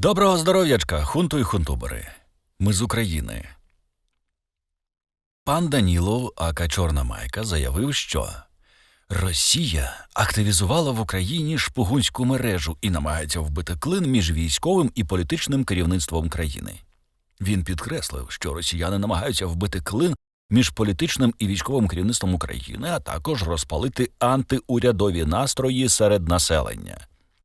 Доброго здоров'ячка, хунту і хунтубери. Ми з України. Пан Данілов, ака Чорна Майка, заявив, що Росія активізувала в Україні шпигунську мережу і намагається вбити клин між військовим і політичним керівництвом країни. Він підкреслив, що росіяни намагаються вбити клин між політичним і військовим керівництвом України, а також розпалити антиурядові настрої серед населення,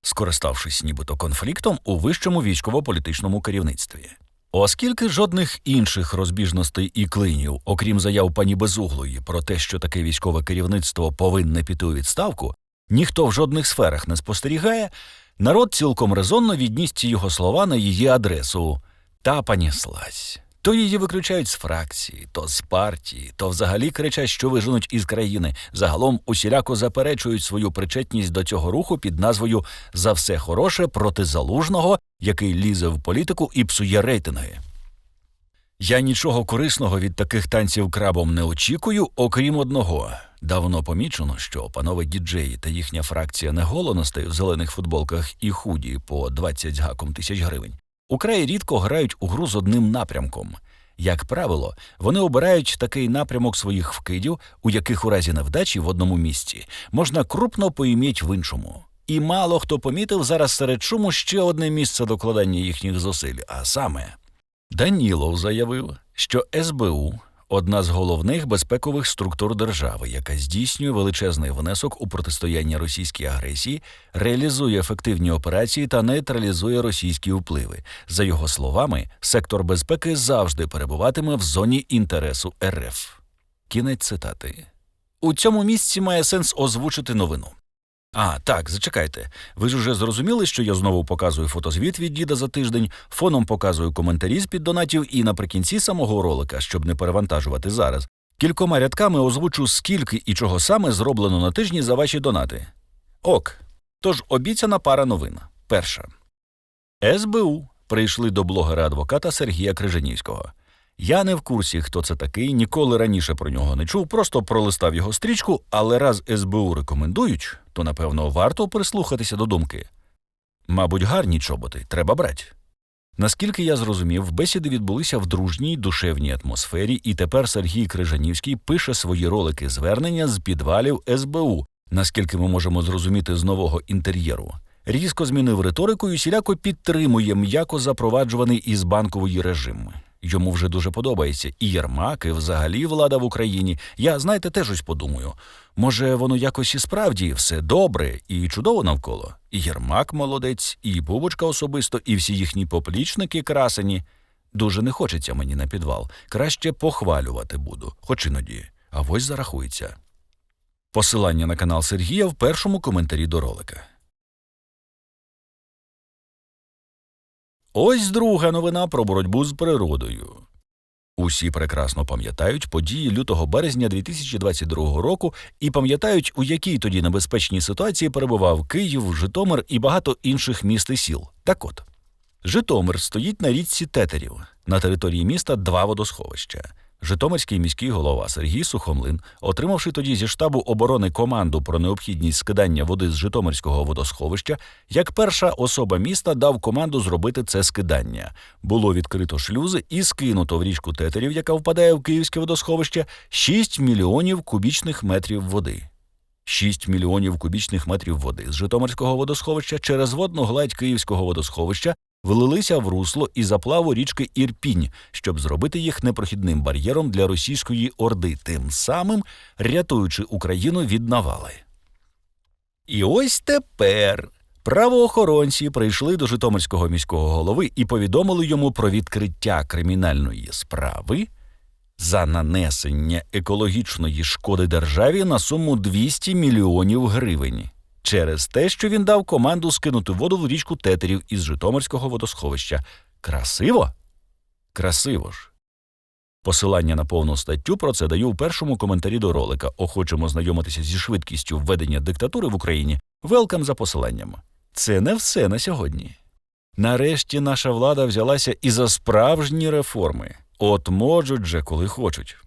скориставшись нібито конфліктом у вищому військово-політичному керівництві. Оскільки жодних інших розбіжностей і клинів, окрім заяв пані Безуглої про те, що таке військове керівництво повинне піти у відставку, ніхто в жодних сферах не спостерігає, народ цілком резонно відніс ці його слова на її адресу та паніслась. То її виключають з фракції, то з партії, то взагалі кричать, що виженуть із країни. Загалом усіляко заперечують свою причетність до цього руху під назвою За все хороше проти залужного, який лізе в політику і псує рейтинги. Я нічого корисного від таких танців крабом не очікую, окрім одного. Давно помічено, що панове діджеї та їхня фракція неголоностей в зелених футболках і худі по 20 з гаком тисяч гривень украй рідко грають у гру з одним напрямком. Як правило, вони обирають такий напрямок своїх вкидів, у яких у разі невдачі в одному місці можна крупно поіміть в іншому. І мало хто помітив зараз серед шуму ще одне місце докладання їхніх зусиль, а саме Данілов заявив, що СБУ одна з головних безпекових структур держави, яка здійснює величезний внесок у протистояння російській агресії, реалізує ефективні операції та нейтралізує російські впливи. За його словами, сектор безпеки завжди перебуватиме в зоні інтересу РФ. Кінець цитати. У цьому місці має сенс озвучити новину. А, так, зачекайте. Ви ж уже зрозуміли, що я знову показую фотозвіт від діда за тиждень, фоном показую коментарі з під донатів і наприкінці самого ролика, щоб не перевантажувати зараз. Кількома рядками озвучу, скільки і чого саме зроблено на тижні за ваші донати. Ок. Тож обіцяна пара новин. Перша. СБУ прийшли до блогера адвоката Сергія Крижанівського. Я не в курсі, хто це такий, ніколи раніше про нього не чув, просто пролистав його стрічку, але раз СБУ рекомендують, то напевно варто прислухатися до думки. Мабуть, гарні чоботи, треба брати. Наскільки я зрозумів, бесіди відбулися в дружній душевній атмосфері, і тепер Сергій Крижанівський пише свої ролики звернення з підвалів СБУ, наскільки ми можемо зрозуміти з нового інтер'єру. Різко змінив риторику і сіляко підтримує м'яко запроваджуваний із банкової режим. Йому вже дуже подобається і Єрмак, і взагалі влада в Україні. Я, знаєте, теж ось подумаю. Може, воно якось і справді все добре і чудово навколо. І Єрмак молодець, і Бубочка особисто, і всі їхні поплічники красені. Дуже не хочеться мені на підвал. Краще похвалювати буду, хоч іноді. А ось зарахується. Посилання на канал Сергія в першому коментарі до ролика. Ось друга новина про боротьбу з природою. Усі прекрасно пам'ятають події лютого березня 2022 року і пам'ятають, у якій тоді небезпечній ситуації перебував Київ, Житомир і багато інших міст і сіл. Так от, Житомир стоїть на річці Тетерів. На території міста два водосховища. Житомирський міський голова Сергій Сухомлин, отримавши тоді зі штабу оборони команду про необхідність скидання води з Житомирського водосховища, як перша особа міста дав команду зробити це скидання. Було відкрито шлюзи і скинуто в річку Тетерів, яка впадає в Київське водосховище, 6 мільйонів кубічних метрів води. 6 мільйонів кубічних метрів води з Житомирського водосховища через водну гладь Київського водосховища влилися в русло і заплаву річки Ірпінь, щоб зробити їх непрохідним бар'єром для російської орди, тим самим рятуючи Україну від навали. І ось тепер правоохоронці прийшли до Житомирського міського голови і повідомили йому про відкриття кримінальної справи за нанесення екологічної шкоди державі на суму 200 мільйонів гривень через те, що він дав команду скинути воду в річку тетерів із Житомирського водосховища. Красиво? Красиво ж. Посилання на повну статтю про це даю у першому коментарі до ролика. Охочемо знайомитися зі швидкістю введення диктатури в Україні. Велкам за посиланням. Це не все на сьогодні. Нарешті наша влада взялася і за справжні реформи. От можуть же, коли хочуть.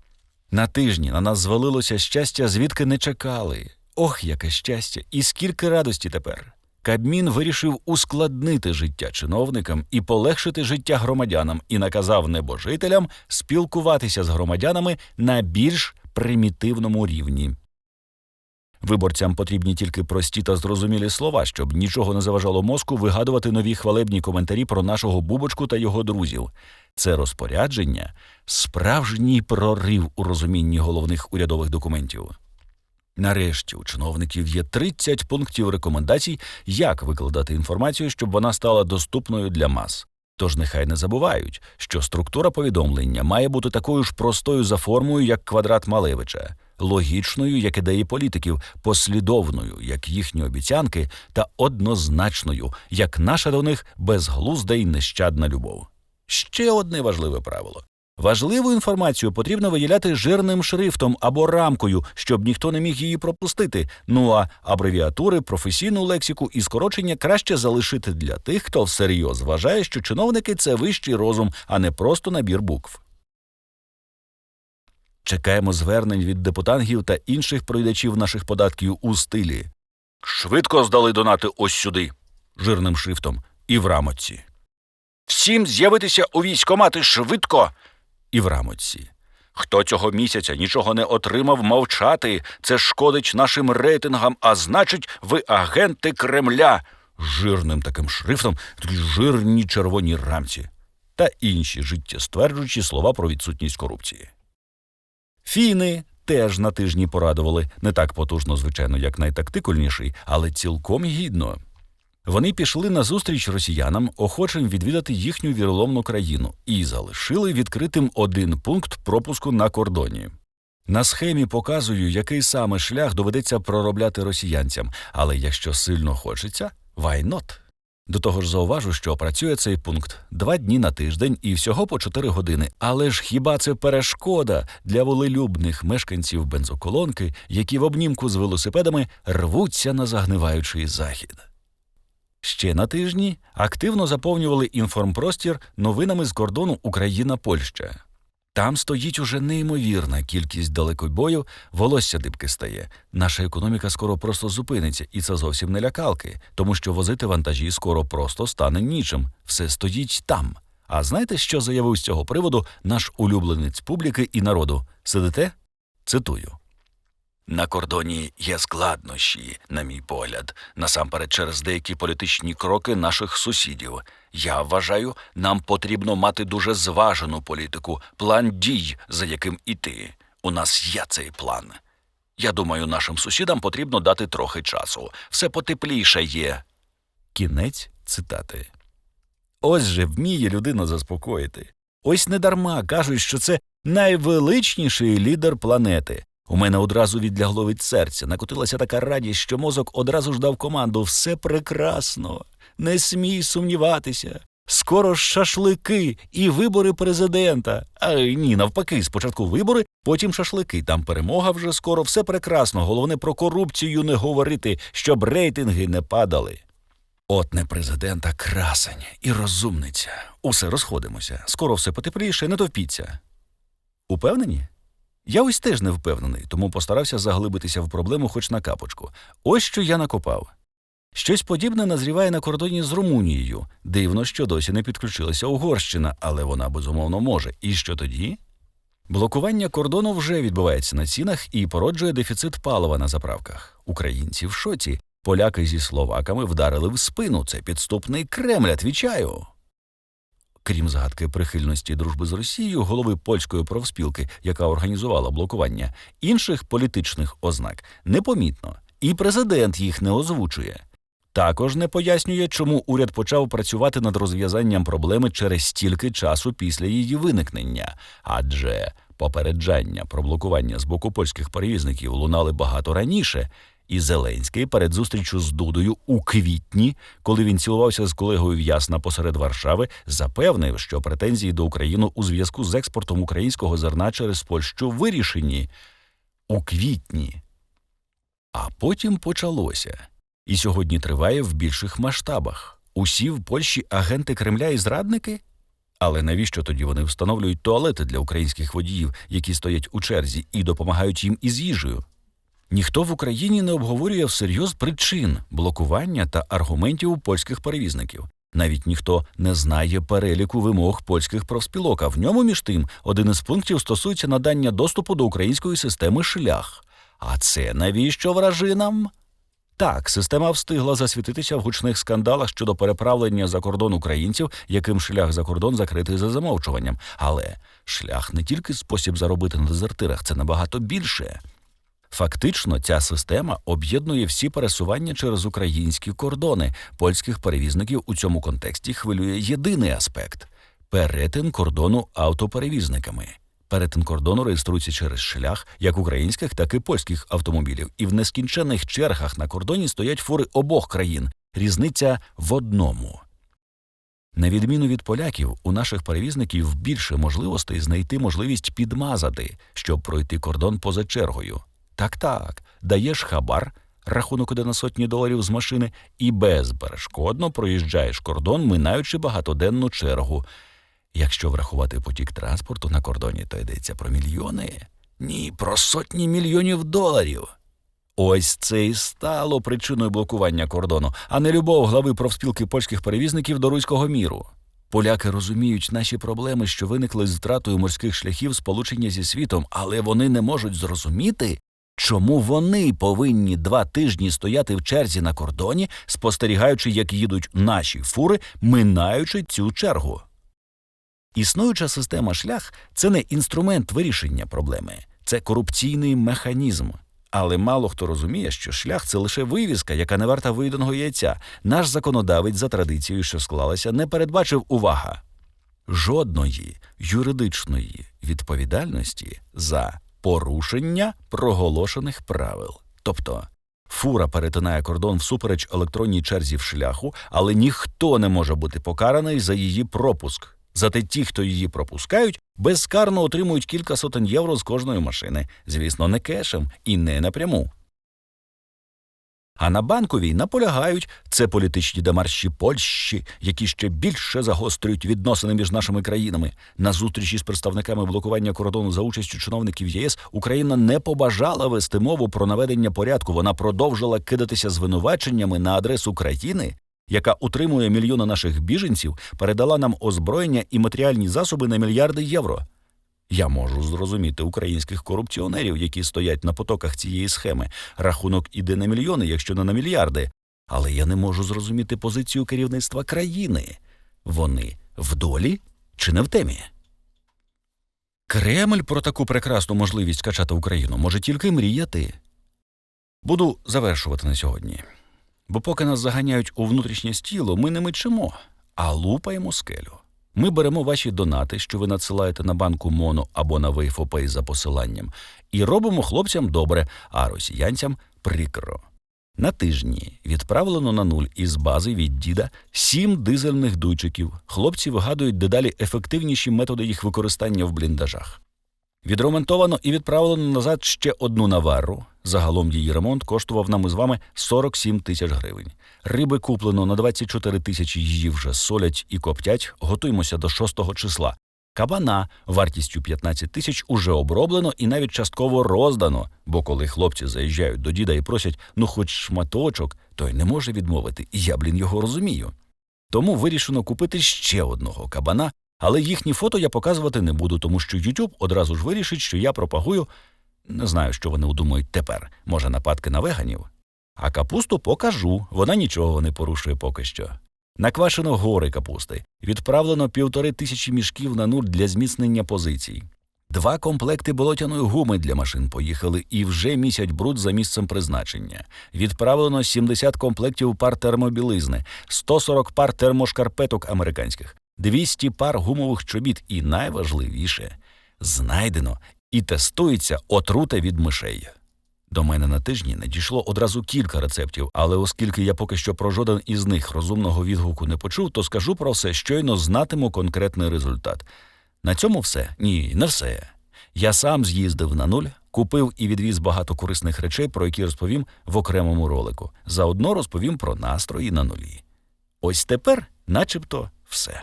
На тижні на нас звалилося щастя, звідки не чекали. Ох, яке щастя, і скільки радості тепер. Кабмін вирішив ускладнити життя чиновникам і полегшити життя громадянам і наказав небожителям спілкуватися з громадянами на більш примітивному рівні. Виборцям потрібні тільки прості та зрозумілі слова, щоб нічого не заважало мозку вигадувати нові хвалебні коментарі про нашого бубочку та його друзів. Це розпорядження справжній прорив у розумінні головних урядових документів. Нарешті у чиновників є 30 пунктів рекомендацій, як викладати інформацію, щоб вона стала доступною для мас. Тож нехай не забувають, що структура повідомлення має бути такою ж простою за формою, як квадрат Малевича, логічною, як ідеї політиків, послідовною, як їхні обіцянки, та однозначною, як наша до них безглузда й нещадна любов. Ще одне важливе правило. Важливу інформацію потрібно виділяти жирним шрифтом або рамкою, щоб ніхто не міг її пропустити. Ну а абревіатури, професійну лексику і скорочення краще залишити для тих, хто всерйоз вважає, що чиновники це вищий розум, а не просто набір букв. Чекаємо звернень від депутатів та інших пройдачів наших податків у стилі. Швидко здали донати ось сюди, жирним шрифтом, і в рамочці. Всім з'явитися у військомати швидко і в рамочці. Хто цього місяця нічого не отримав, мовчати. Це шкодить нашим рейтингам, а значить, ви агенти Кремля. Жирним таким шрифтом, такі жирні червоній рамці та інші життєстверджуючі слова про відсутність корупції. Фіни теж на тижні порадували не так потужно, звичайно, як найтактикульніший, але цілком гідно. Вони пішли на зустріч росіянам, охочим відвідати їхню віроломну країну, і залишили відкритим один пункт пропуску на кордоні. На схемі показую, який саме шлях доведеться проробляти росіянцям, але якщо сильно хочеться, why not? До того ж, зауважу, що працює цей пункт два дні на тиждень і всього по чотири години. Але ж хіба це перешкода для волелюбних мешканців бензоколонки, які в обнімку з велосипедами рвуться на загниваючий захід? Ще на тижні активно заповнювали інформпростір новинами з кордону Україна-Польща. Там стоїть уже неймовірна кількість далекобоїв, волосся дибки стає. Наша економіка скоро просто зупиниться, і це зовсім не лякалки, тому що возити вантажі скоро просто стане нічим. Все стоїть там. А знаєте, що заявив з цього приводу наш улюбленець публіки і народу? Сидите? Цитую. На кордоні є складнощі, на мій погляд, насамперед через деякі політичні кроки наших сусідів. Я вважаю, нам потрібно мати дуже зважену політику, план дій, за яким іти. У нас є цей план. Я думаю, нашим сусідам потрібно дати трохи часу. Все потепліше є. Кінець цитати. Ось же вміє людина заспокоїти. Ось недарма кажуть, що це найвеличніший лідер планети. У мене одразу відлягло від серця, накотилася така радість, що мозок одразу ж дав команду все прекрасно, не смій сумніватися. Скоро ж шашлики і вибори президента. А ні, навпаки, спочатку вибори, потім шашлики. Там перемога вже скоро, все прекрасно. Головне про корупцію не говорити, щоб рейтинги не падали. От не президент, а красень і розумниця. Усе розходимося. Скоро все потепліше, не товпіться. Упевнені? Я ось теж не впевнений, тому постарався заглибитися в проблему хоч на капочку. Ось що я накопав. Щось подібне назріває на кордоні з Румунією. Дивно, що досі не підключилася Угорщина, але вона безумовно може. І що тоді? Блокування кордону вже відбувається на цінах і породжує дефіцит палива на заправках. Українці в шоці. Поляки зі словаками вдарили в спину. Це підступний Кремль, отвічаю. Крім згадки прихильності дружби з Росією, голови польської профспілки, яка організувала блокування, інших політичних ознак непомітно, і президент їх не озвучує. Також не пояснює, чому уряд почав працювати над розв'язанням проблеми через стільки часу після її виникнення, адже попереджання про блокування з боку польських перевізників лунали багато раніше. І Зеленський перед зустрічю з Дудою у квітні, коли він цілувався з колегою в Ясна посеред Варшави, запевнив, що претензії до України у зв'язку з експортом українського зерна через Польщу вирішені у квітні. А потім почалося. І сьогодні триває в більших масштабах. Усі в Польщі агенти Кремля і зрадники? Але навіщо тоді вони встановлюють туалети для українських водіїв, які стоять у черзі, і допомагають їм із їжею? Ніхто в Україні не обговорює всерйоз причин блокування та аргументів польських перевізників. Навіть ніхто не знає переліку вимог польських профспілок, а в ньому, між тим, один із пунктів стосується надання доступу до української системи шлях. А це навіщо вражинам? Так, система встигла засвітитися в гучних скандалах щодо переправлення за кордон українців, яким шлях за кордон закритий за замовчуванням. Але шлях не тільки спосіб заробити на дезертирах, це набагато більше. Фактично, ця система об'єднує всі пересування через українські кордони. Польських перевізників у цьому контексті хвилює єдиний аспект перетин кордону автоперевізниками. Перетин кордону реєструється через шлях як українських, так і польських автомобілів, і в нескінченних чергах на кордоні стоять фури обох країн. Різниця в одному. На відміну від поляків, у наших перевізників більше можливостей знайти можливість підмазати, щоб пройти кордон поза чергою. Так так, даєш хабар, рахунок іде на сотні доларів з машини, і безперешкодно проїжджаєш кордон, минаючи багатоденну чергу. Якщо врахувати потік транспорту на кордоні, то йдеться про мільйони. Ні, про сотні мільйонів доларів. Ось це і стало причиною блокування кордону, а не любов глави профспілки польських перевізників до руського міру. Поляки розуміють наші проблеми, що виникли з втратою морських шляхів сполучення зі світом, але вони не можуть зрозуміти, чому вони повинні два тижні стояти в черзі на кордоні, спостерігаючи, як їдуть наші фури, минаючи цю чергу. Існуюча система шлях це не інструмент вирішення проблеми, це корупційний механізм. Але мало хто розуміє, що шлях це лише вивіска, яка не варта виїденого яйця. Наш законодавець за традицією, що склалася, не передбачив увага жодної юридичної відповідальності за порушення проголошених правил. Тобто фура перетинає кордон всупереч електронній черзі в шляху, але ніхто не може бути покараний за її пропуск. Зате ті, хто її пропускають, безкарно отримують кілька сотень євро з кожної машини, звісно, не кешем і не напряму. А на банковій наполягають це політичні демарші Польщі, які ще більше загострюють відносини між нашими країнами. На зустрічі з представниками блокування кордону за участю чиновників ЄС Україна не побажала вести мову про наведення порядку. Вона продовжила кидатися звинуваченнями на адресу країни, яка утримує мільйони наших біженців, передала нам озброєння і матеріальні засоби на мільярди євро. Я можу зрозуміти українських корупціонерів, які стоять на потоках цієї схеми. Рахунок іде на мільйони, якщо не на мільярди. Але я не можу зрозуміти позицію керівництва країни. Вони в долі чи не в темі? Кремль про таку прекрасну можливість качати Україну може тільки мріяти. Буду завершувати на сьогодні. Бо поки нас заганяють у внутрішнє стіло, ми не мечимо, а лупаємо скелю. Ми беремо ваші донати, що ви надсилаєте на банку Моно або на Вейфопей за посиланням, і робимо хлопцям добре, а росіянцям прикро. На тижні відправлено на нуль із бази від діда сім дизельних дуйчиків. Хлопці вигадують дедалі ефективніші методи їх використання в бліндажах. Відремонтовано і відправлено назад ще одну навару. Загалом її ремонт коштував нам із вами 47 тисяч гривень. Риби куплено на 24 тисячі її вже солять і коптять. Готуємося до 6 числа. Кабана вартістю 15 тисяч уже оброблено і навіть частково роздано. Бо коли хлопці заїжджають до діда і просять ну хоч шматочок, той не може відмовити, і я, блін, його розумію. Тому вирішено купити ще одного кабана, але їхні фото я показувати не буду, тому що YouTube одразу ж вирішить, що я пропагую. Не знаю, що вони удумають тепер. Може, нападки на веганів. А капусту покажу, вона нічого не порушує поки що. Наквашено гори капусти, відправлено півтори тисячі мішків на нуль для зміцнення позицій. Два комплекти болотяної гуми для машин поїхали і вже місять бруд за місцем призначення. Відправлено 70 комплектів пар термобілизни, 140 пар термошкарпеток американських, 200 пар гумових чобіт і найважливіше знайдено і тестується отрута від мишей. До мене на тижні надійшло одразу кілька рецептів, але оскільки я поки що про жоден із них розумного відгуку не почув, то скажу про все, щойно знатиму конкретний результат. На цьому все? Ні, не все. Я сам з'їздив на нуль, купив і відвіз багато корисних речей, про які розповім в окремому ролику. Заодно розповім про настрої на нулі. Ось тепер, начебто, все.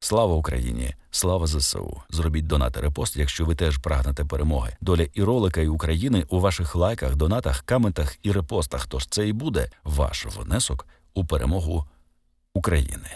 Слава Україні! Слава ЗСУ! Зробіть донат і репост, якщо ви теж прагнете перемоги. Доля і ролика, і України у ваших лайках, донатах, коментах і репостах. Тож це і буде ваш внесок у перемогу України.